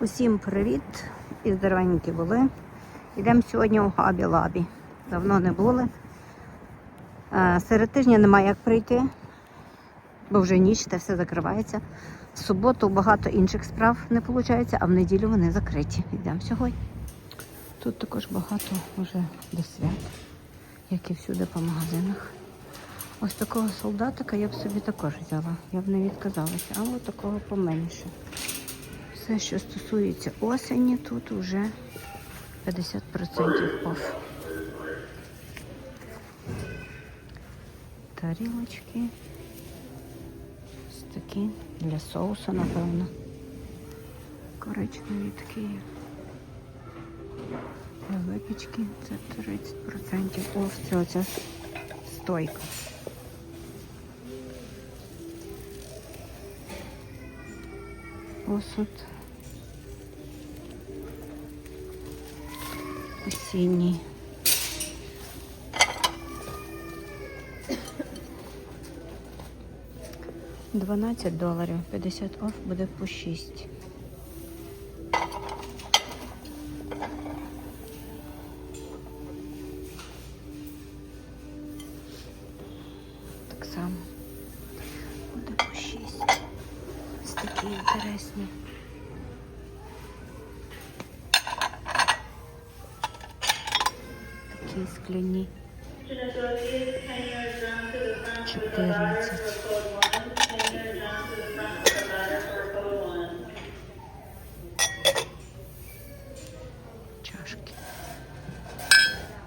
Усім привіт і здоровенькі були. Йдемо сьогодні у Габі Лабі. Давно не були. Е, Серед тижня немає як прийти, бо вже ніч та все закривається. В суботу багато інших справ не виходить, а в неділю вони закриті. Йдемо сьогодні. Тут також багато вже до свят, як і всюди по магазинах. Ось такого солдатика я б собі також взяла. Я б не відказалася, а ось такого поменше. Все, що стосується осені, тут вже 50% оф. Тарілочки. Ось такі для соусу, напевно. Коричневі такі. Для випічки це 30% оф. Це оця стойка. Посуд. Осінній. Дванадцять доларів, 50 оф буде по 6. Так само. Буде по 6. Ось такі інтересні. Такі скляні. 14. Чашки.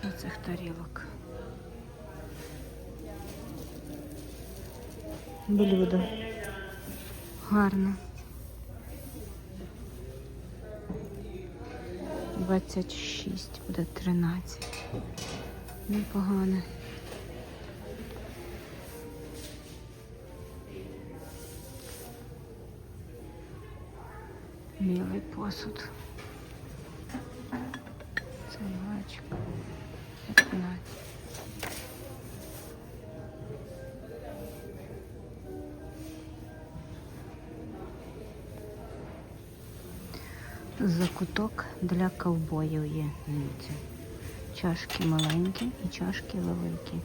Оцих тарілок. Блюдо. Гарно. 26, буде 13. Непогане. Білий посуд. Це бачик. 15. Закуток для ковбоїв є. Чашки маленькі і чашки великі.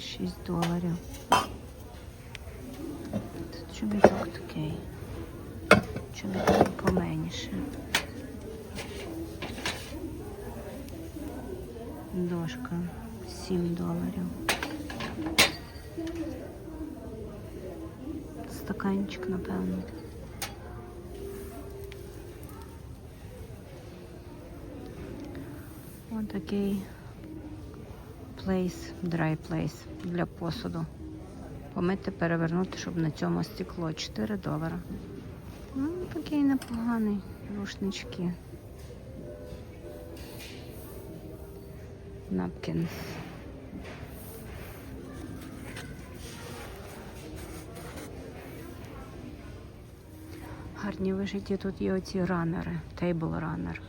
6 доларів. Тут чобіток такий. Чобіток поменше. Дошка 7 доларів. Стаканчик, напевно. Такий плейс, драй плейс для посуду. Помити, перевернути, щоб на цьому стекло 4 долара. Ну, такий непоганий рушнички. Напкінс. Гарні вижиті тут є оці ранери, тейбл ранер.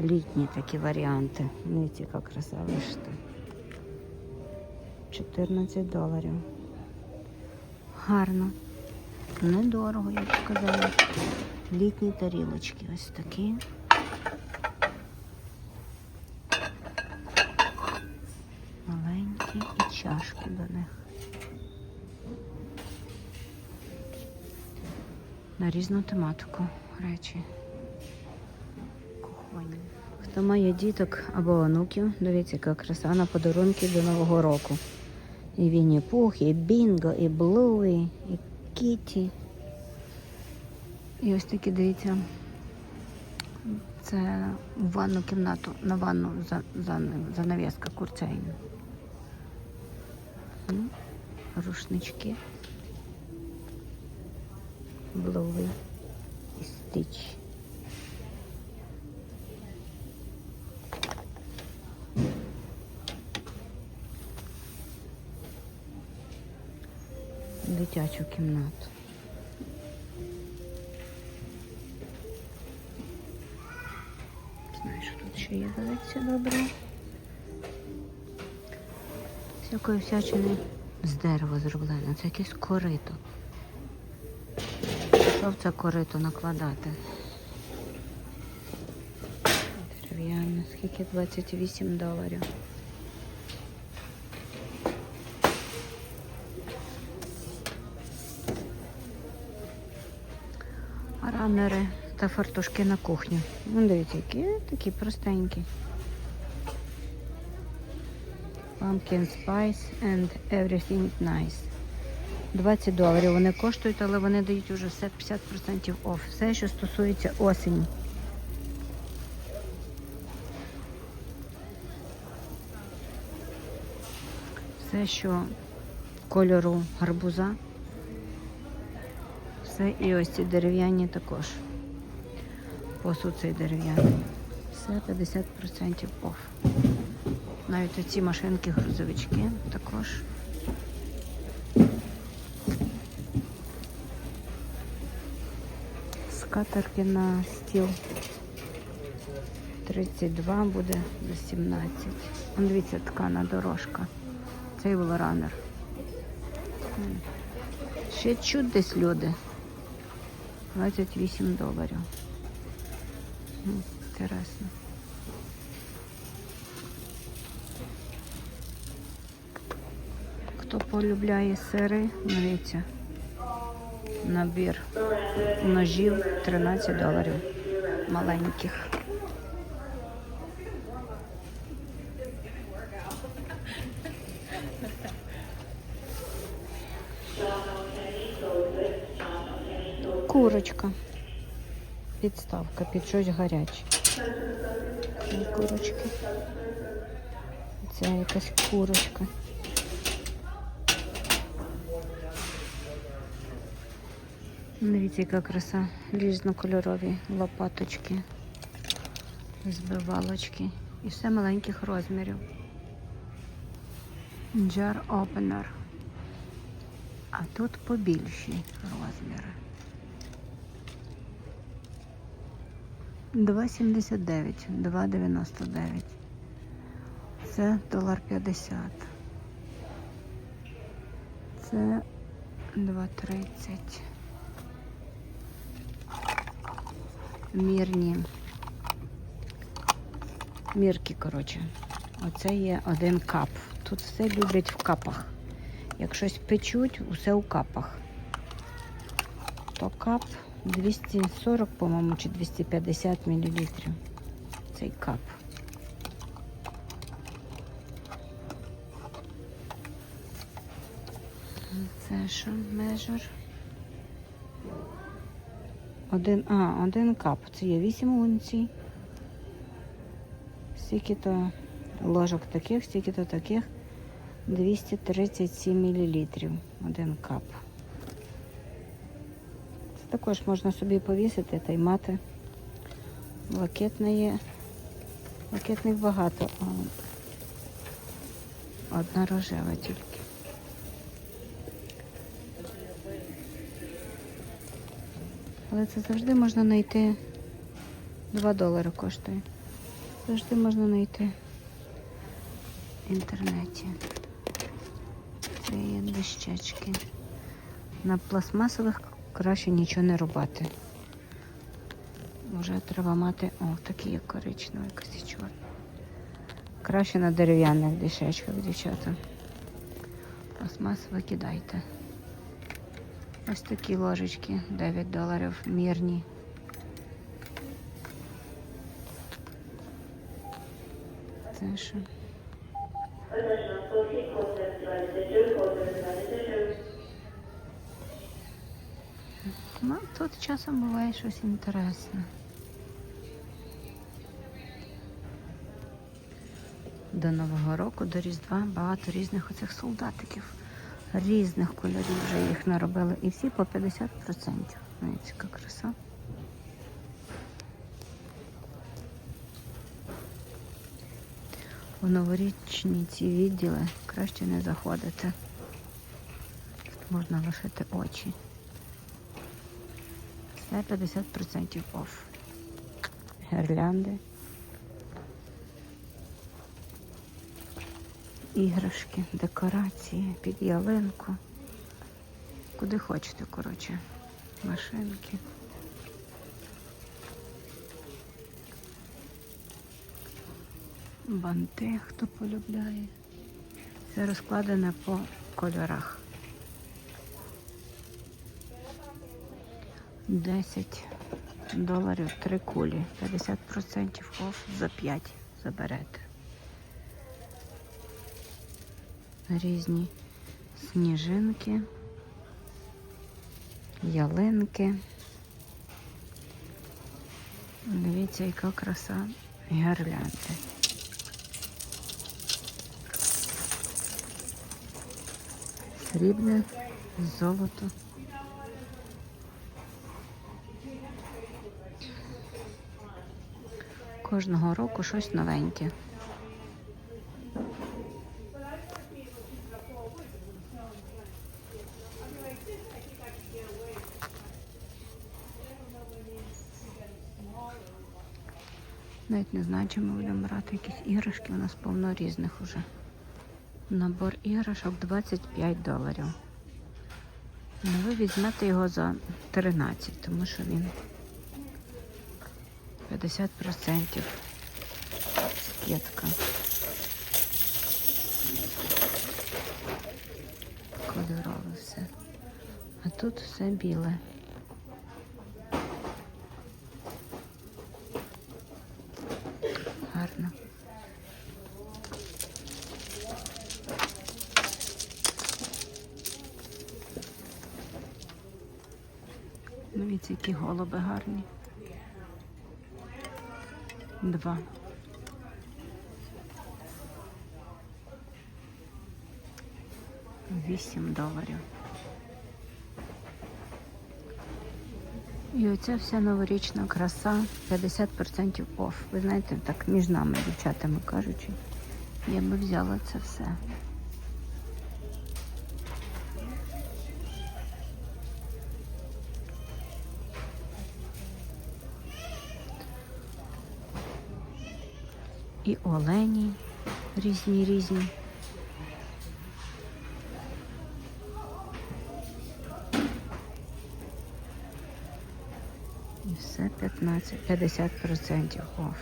Літні такі варіанти. Дивіться, яка краса вишити. 14 доларів. Гарно. Недорого, я б сказала. Літні тарілочки ось такі. Маленькі і чашки до них. На різну тематику речі. Кухонні. Має діток або онуків, дивіться, яка краса на подарунки до Нового року. І Вінні Пух, і Бінго, і Блуї, і Кіті. І ось такі, дивіться, це в ванну кімнату, на ванну за, за, курцейн. М, Рушнички. Блуї і стич. Дитячу кімнату. Знаю, що тут ще є дивиться добре. Всякої всячини з дерева зроблено. Це якесь корито. Що в це корито накладати? Дерев'яне, скільки 28 доларів. Ранери та фартушки на кухню. Ну, дивіться, які такі простенькі. Pumpkin spice and everything nice. 20 доларів вони коштують, але вони дають уже все 50% off. Все, що стосується осені. Все, що кольору гарбуза. Все і ось ці дерев'яні також. Посуд цей дерев'яний. Все 50% off. Навіть оці машинки, грузовички також. Скатерки на стіл 32 буде за 17. Вон, дивіться, ткана дорожка. Цей. М. Ще чуть десь люди. 28 доларів. Інтересно. Хто полюбляє сири, дивіться. Набір ножів 13 доларів маленьких. Курочка. Підставка під щось гаряче. Курочки. Це якась курочка. Дивіться, яка краса. Різнокольорові лопаточки, збивалочки. І все маленьких розмірів. Jar opener. А тут побільші розміри. 2,79, 2,99. Це долар 50. Це 2,30. Мірні. Мірки, коротше. Оце є один кап. Тут все люблять в капах. Як щось печуть, усе у капах. То кап 240, по-моєму, чи 250 мл. Цей кап. Це що межер? Один, а, один кап. Це є 8 унцій. Стільки то ложок таких, стільки то таких. 237 мл. Один кап. Також можна собі повісити та й мати. Блакитне є. Блакитних багато, а одна рожева тільки. Але це завжди можна знайти. 2 долари коштує. Завжди можна знайти в інтернеті. Це є дощечки. На пластмасових краще нічого не робити. Вже треба мати, о, такі як коричневі, чорна. Краще на дерев'яних дощечках, дівчата. Пластмас викидайте. Ось такі ложечки, 9 доларів мірні. Це що? Тут часом буває щось інтересне. До Нового року, до Різдва багато різних оцих солдатиків. Різних кольорів вже їх наробили. І всі по 50%. Знаєте, яка краса. У новорічні ці відділи краще не заходити. Можна лишити очі. Все 50% off. Гірлянди. Іграшки, декорації під ялинку. Куди хочете, коротше. машинки. Банти, хто полюбляє. Це розкладене по кольорах. 10 доларів три кулі. 50% оф за 5 заберете. Різні сніжинки, ялинки. Дивіться, яка краса гірлянди. Срібне, золото. Кожного року щось новеньке. Навіть не знаю, чи ми будемо брати якісь іграшки. У нас повно різних уже. Набор іграшок 25 доларів. Ну, ви візьмете його за 13, тому що він 50% скидка. Кольорове все. А тут все біле. Гарно. Дивіться, які голуби гарні. Два. Вісім доларів. І оця вся новорічна краса 50% оф. Ви знаєте, так між нами, дівчатами кажучи, я би взяла це все. І олені різні різні. І все 15, 50% оф.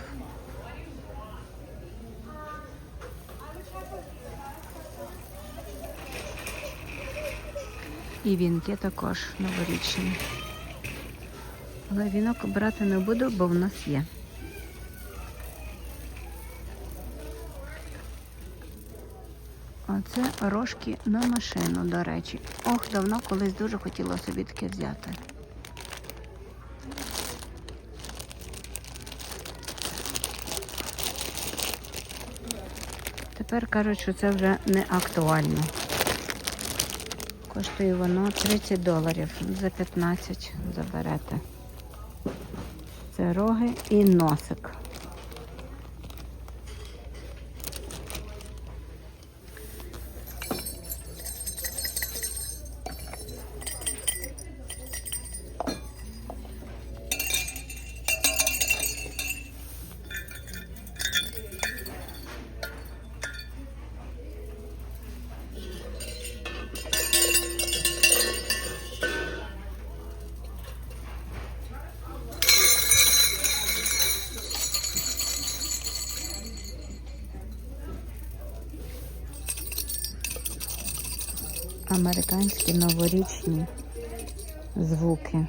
І вінки також новорічні. Але вінок брати не буду, бо в нас є. Оце рожки на машину, до речі. Ох, давно колись дуже хотіла собі таке взяти. Тепер кажуть, що це вже не актуально. Коштує воно 30 доларів. За 15 заберете. Це роги і носик. Американські новорічні звуки.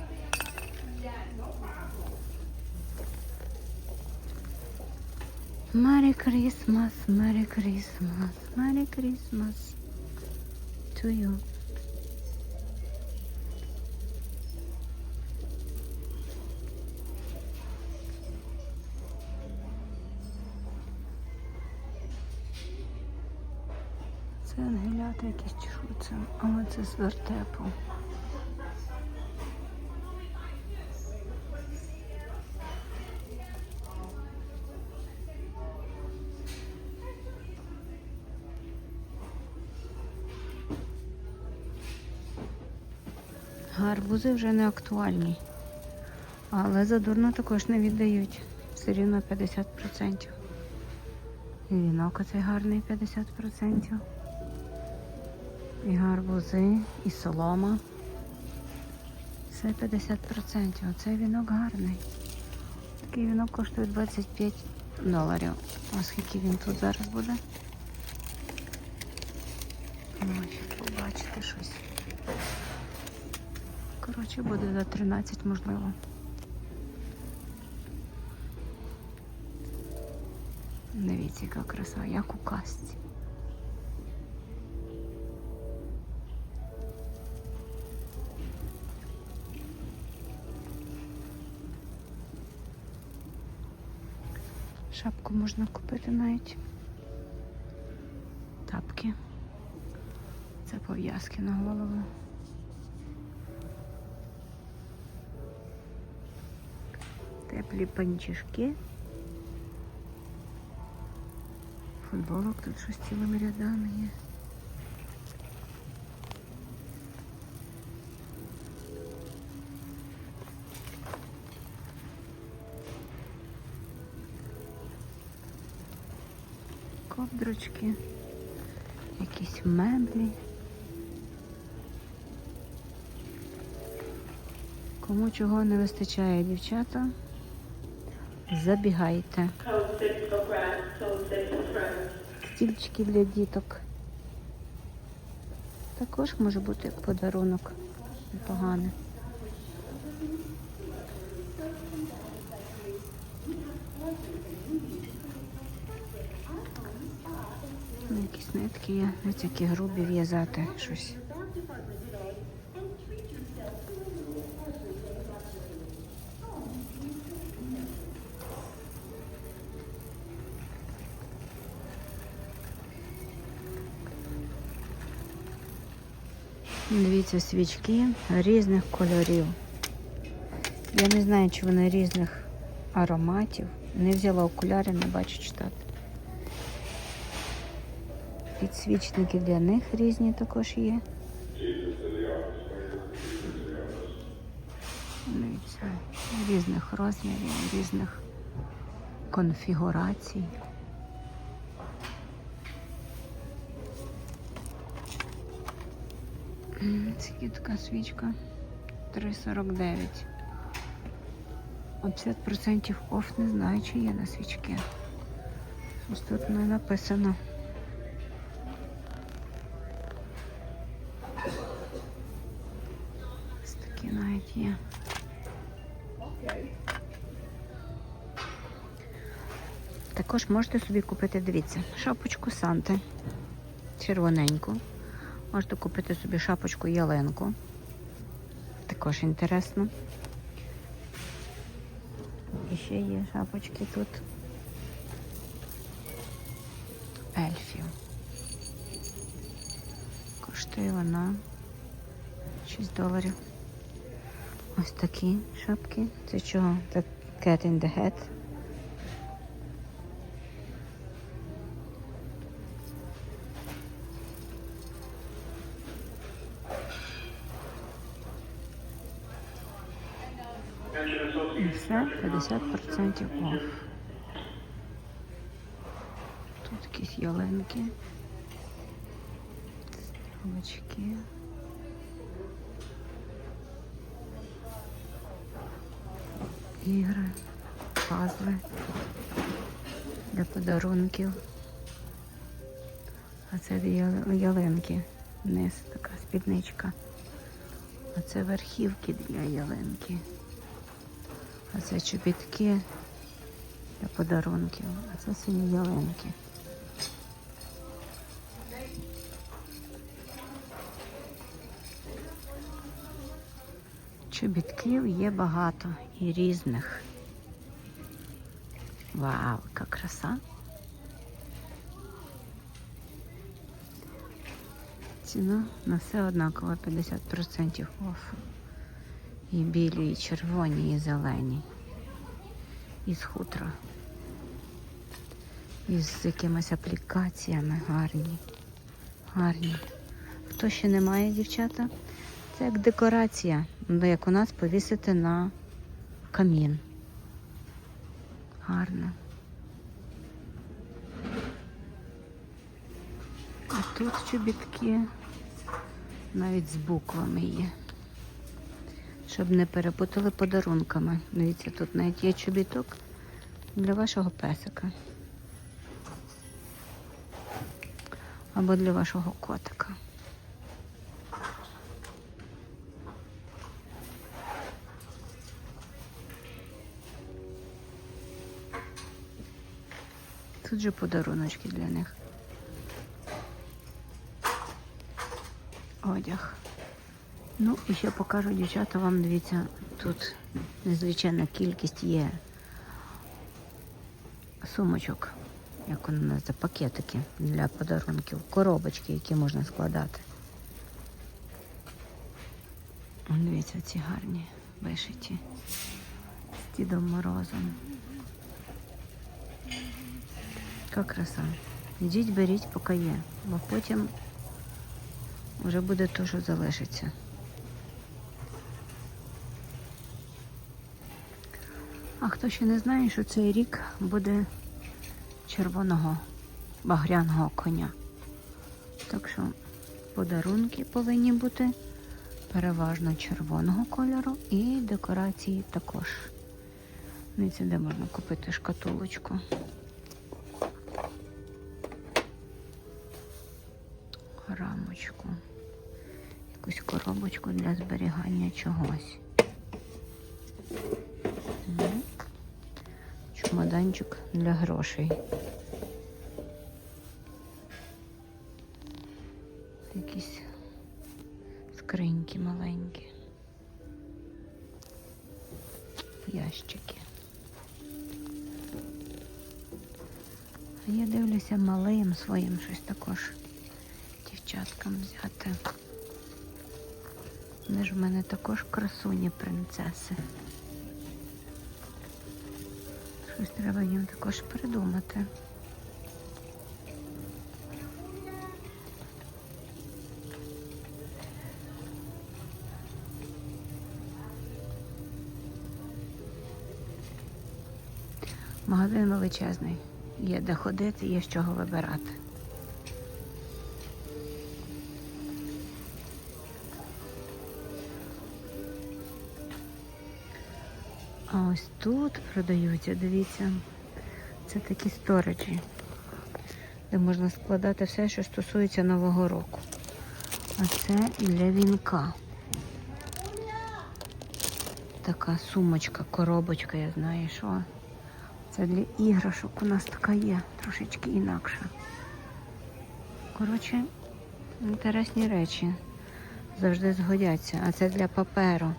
Merry Christmas, Merry Christmas, Merry Christmas to you. Якісь чи що це? А це з вертепу. Гарбузи вже не актуальні. Але задурно також не віддають. Все рівно 50%. І вінок оцей гарний 50%. І гарбузи, і солома. Це 50%. Оцей вінок гарний. Такий вінок коштує 25 доларів. А скільки він тут зараз буде? Побачите щось. Коротше, буде за 13, можливо. Дивіться, яка краса, як у казці. Шапку можна купити навіть. Тапки. Це пов'язки на голову. Теплі панчішки. Футболок тут щось цілими рядами є. Ковдрочки, якісь меблі. Кому чого не вистачає, дівчата, забігайте. Code 6 for grass, code 6 for friends. Стільчики для діток. Також може бути як подарунок непоганий. Ну, Якісь нитки є, ось такі грубі в'язати щось. Дивіться, свічки різних кольорів. Я не знаю, чи вони різних ароматів. Не взяла окуляри, не бачу читати. Підсвічники для них різні також є. Дивіться, різних розмірів, різних конфігурацій. Скільки така свічка? 3,49. От 50% оф не знаю, чи є на свічки. Ось тут не написано. Також можете собі купити, дивіться, шапочку Санти червоненьку. Можете купити собі шапочку ялинку. Також інтересно. І ще є шапочки тут. Ельфів. Коштує вона 6 доларів. Ось такі шапки. Це чого? Це Cat in the Hat. І все 50% off. Тут якісь ялинки. Стрілочки. Ігри, пазли для подарунків. А це ялинки. Вниз така спідничка. А це верхівки для ялинки. А це чобітки для подарунків. А це сині ялинки. Чобітків є багато і різних. Вау, яка краса! Ціна на все однакова 50% оф. І білі, і червоні, і зелені. І з хутра. І з якимись аплікаціями гарні. Гарні. Хто ще не має, дівчата? Це як декорація, ну, як у нас повісити на камін. Гарно. А тут чобітки навіть з буквами є. Щоб не перепутали подарунками. Дивіться, тут навіть є чобіток для вашого песика. Або для вашого котика. Тут же подаруночки для них. Одяг. Ну, і ще покажу, дівчата, вам дивіться, тут незвичайна кількість є сумочок, як вони називаються, пакетики для подарунків, коробочки, які можна складати. Дивіться, ці гарні вишиті з Дідом Морозом. Яка краса. Ідіть, беріть, поки є, бо потім вже буде то, що залишиться. А хто ще не знає, що цей рік буде червоного багряного коня. Так що подарунки повинні бути переважно червоного кольору і декорації також. Дивіться, де можна купити шкатулочку. Рамочку. Якусь коробочку для зберігання чогось. Чемоданчик для грошей. Якісь скриньки маленькі. Ящики. А я дивлюся малим своїм щось також дівчаткам взяти. Вони ж в мене також красуні принцеси. Щось треба їм також придумати. Магазин величезний. Є де ходити, є з чого вибирати. А ось тут продаються, дивіться, це такі сторожі, де можна складати все, що стосується Нового року. А це для вінка. Така сумочка, коробочка, я знаю, що. Це для іграшок у нас така є, трошечки інакша. Коротше, інтересні речі. Завжди згодяться. А це для паперу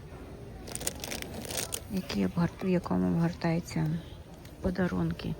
які в якому обгортаються подарунки.